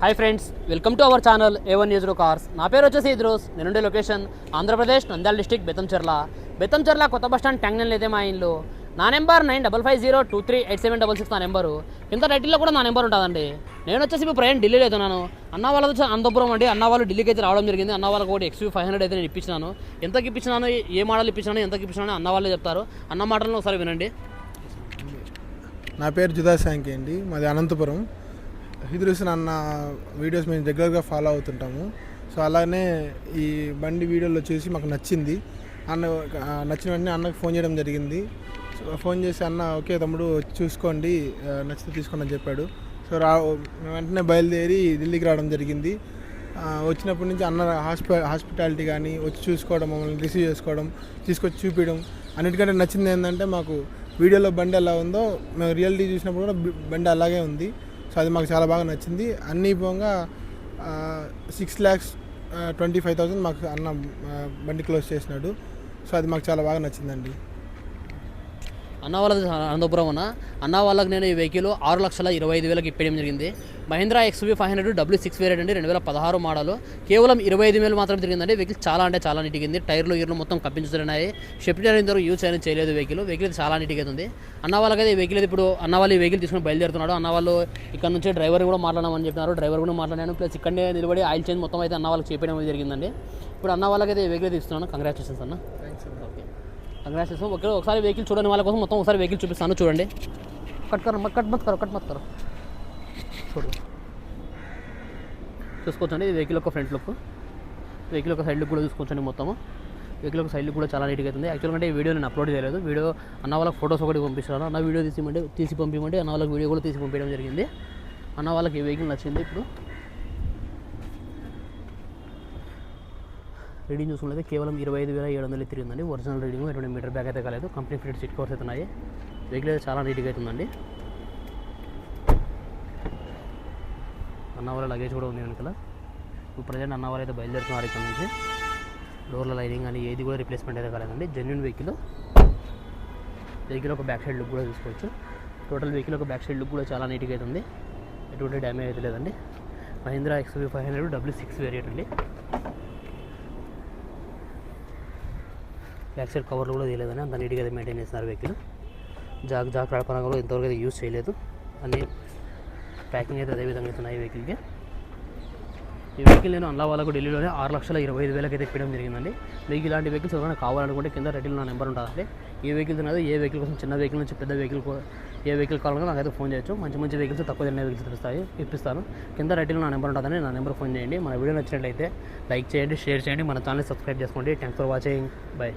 Hi friends welcome to our channel A one news cars నా పేరు వచ్చేసి ఇద్రోస్. నేనుండే లొకేషన్ ఆంధ్రప్రదేశ్ నంద్యాల డిస్టిక్ బెత్తంచెర్ల బెత్తంచెర్ల కొత్త బస్ స్టాండ్ ట్యాంగ్నల్ అయితే మా ఇల్లు నా number nine double five zero two three eight seven double six నా నెంబరు కింద టైటిల్లో కూడా నా నెంబర్ ఉంటుందండి. నేను వచ్చేసి ఇప్పుడు ప్రయాణం ఢిల్లీలో అవుతున్నాను. అన్న వాళ్ళతో వచ్చి అనంతపురం అండి. అన్న వాళ్ళు ఢిల్లీకి అయితే రావడం జరిగింది. అన్న వాళ్ళకి కూడా ఎక్స్యూ ఫైవ్ హండ్రెడ్ అయితే నేను ఇప్పించినాను. ఎంతకి ఇప్పించినాను ఏ మోడల్ ఇప్పించినాను ఎంతకి ఇప్పించినాను అన్న వాళ్ళే చెప్తారు. అన్న మాటలను ఒకసారి వినండి. నా పేరు జుదా సాంకి అండి. మాది అనంతపురం. హిదురుసన్ అన్న వీడియోస్ మేము రెగ్యులర్గా ఫాలో అవుతుంటాము. సో అలానే ఈ బండి వీడియోలో చూసి మాకు నచ్చింది. అన్న నచ్చిన వెంటనే అన్నకు ఫోన్ చేయడం జరిగింది. సో ఫోన్ చేసి అన్న ఓకే తమ్ముడు చూసుకోండి నచ్చితే తీసుకోండి అని చెప్పాడు. సో రా వెంటనే బయలుదేరి ఢిల్లీకి రావడం జరిగింది. వచ్చినప్పటి నుంచి అన్న హాస్పి హాస్పిటాలిటీ కానీ వచ్చి చూసుకోవడం మమ్మల్ని రిసీవ్ చేసుకోవడం తీసుకొచ్చి చూపించడం అన్నిటికంటే నచ్చింది ఏంటంటే మాకు వీడియోలో బండి ఎలా ఉందో మేము రియాలిటీ చూసినప్పుడు కూడా బండి అలాగే ఉంది. సో అది మాకు చాలా బాగా నచ్చింది. అన్ని పోగా six lakhs twenty five thousand మాకు అన్న బండి క్లోజ్ చేసినాడు. సో అది మాకు చాలా బాగా నచ్చిందండి. అన్న వాళ్ళది అనంతపురం అన్న. అన్న వాళ్ళకి నేను ఈ వెహికల్ ఆరు లక్షల ఇరవై ఐదు వేలకు ఇప్పేయడం జరిగింది. Mahindra XUV five hundred W six variant అండి రెండు వేల పదహారు మోడల్. కేవలం ఇరవై ఐదు వేలు మాత్రం తిరిగిందండి. వెహికల్ చాలా అంటే చాలా నీటిగింది టైర్లు ఇర్లు మొత్తం కప్పించుతున్నాయి. షిఫ్ట్ అయిన యూజ్ అయిన చేయలేదు వెహికల్. వెహికల్ చాలా నీటిగా ఉంది. అన్న వాళ్ళకి వెహికల్ అయితే ఇప్పుడు అన్న వాళ్ళు ఈ వెహికల్ తీసుకుని బయలుదేరుతున్నాడు. అన్న వాళ్ళు ఇక్కడ నుంచి డ్రైవర్ కూడా మాట్లాడమని చెప్పినారు. డ్రైవర్ కూడా మాట్లాడాను ప్లస్ ఇక్కడనే నిలబడి ఆయిల్ చేంజ్ మొత్తం అయితే అన్న వాళ్ళకి చెప్పడం జరిగిందండి. ఇప్పుడు అన్న వాళ్ళకి అయితే వెహికల్ ఇస్తున్నాను. కంగ్రాచులేషన్స్ అన్న. ఓకే కంగ్రాచులేషన్ ఓకే ఒకసారి వెహికల్ చూడని వాళ్ళ కోసం మొత్తం ఒకసారి వెహికల్ చూపిస్తాను. చూడండి. కట్ కర్ కట్ మత్ కరో కట్ మత్ కరో చూడు. చూసుకోవచ్చండి. వెహికల్ యొక్క ఫ్రంట్ లుక్ వెహికల్ యొక్క సైడ్ లుక్ కూడా చూసుకోవచ్చండి మొత్తము. వెహికల్ యొక్క సైడ్ లుక్ కూడా చాలా నీట్గా అవుతుంది యాక్చువల్గా అంటే ఈ వీడియో నేను అప్లోడ్ చేయలేదు. వీడియో అన్న వాళ్ళకి ఫొటోస్ ఒకటి పంపిస్తాను. అన్న వీడియో తీసిమంటే తీసి పంపించమంటే అన్న వాళ్ళకి వీడియో కూడా తీసి పంపించడం జరిగింది. అన్న వాళ్ళకి ఈ వెహికల్ నచ్చింది ఇప్పుడు. రీడింగ్ చూసుకుంటే కేవలం ఇరవై ఐదు వేల ఏడు వందలు తిరిగిందండి ఒరిజినల్ రీడింగ్ ఎటువంటి మీటర్ బ్యాగ్ అయితే కాలేదు. కంపెనీ ఫిట్ సీట్ కవర్స్ అవుతున్నాయి వెహికల్ అయితే చాలా నీట్గా అవుతుందండి. అన్నవాళ్ళ లగేజ్ కూడా ఉంది వెనకాల. ఇప్పుడు ప్రజెంట్ అన్నవాళ్ళు అయితే బయలుదేరుతున్నారు ఇక్కడ నుంచి. డోర్ల లైనింగ్ కానీ ఏది కూడా రిప్లేస్మెంట్ అయితే కాలేదండి. జెన్యున్ వెహికల్ వెహికల్ ఒక బ్యాక్ సైడ్ లుక్ కూడా చూసుకోవచ్చు టోటల్ వెహికల్ ఒక బ్యాక్ సైడ్ లుక్ కూడా చాలా నీట్గా అవుతుంది. ఎటువంటి డ్యామేజ్ అయితే లేదండి. Mahindra XUV five hundred W six variant అండి. బ్యాక్ సైడ్ కవర్లు కూడా తీయలేదని అంత నీట్గా అయితే మెయింటైన్ చేస్తున్నారు వెహికల్. జాగ్ జాగ్ పరంగా కూడా ఇంతవరకు అయితే యూజ్ చేయలేదు. అన్ని ప్యాకింగ్ అయితే అదే విధంగా అవుతున్నాయి ఈ వెహికల్కి ఈ వెహికల్ నేను అల్లా ఢిల్లీలోనే ఆరు లక్షల ఇరవై ఐదు వేలకి అయితే ఇప్పడం జరిగిందండి. మీకు ఇలాంటి వెహికల్స్ ఎవరైనా కావాలనుకుంటే కింద రెడ్డిలో నా నెంబర్ ఉంటుందండి. ఏ వెహికల్ తినదు ఏ వెహికల్ కోసం చిన్న వెహికల్ నుంచి పెద్ద వెహికల్ ఏ వెహికల్ కావాలన్నా నాకైతే ఫోన్ చేయొచ్చు. మంచి మంచి వెహికల్స్ తక్కువ తిన్న వెహికల్స్ ఇస్తాయి ఇప్పిస్తాను. కింద రెడ్డిలో నా నెంబర్ ఉంటుందని నా నెంబర్ ఫోన్ చేయండి. మన వీడియో నచ్చినట్లయితే లైక్ చేయండి షేర్ చేయండి. మన ఛానల్ సబ్స్క్రైబ్ చేసుకోండి. Thanks for watching bye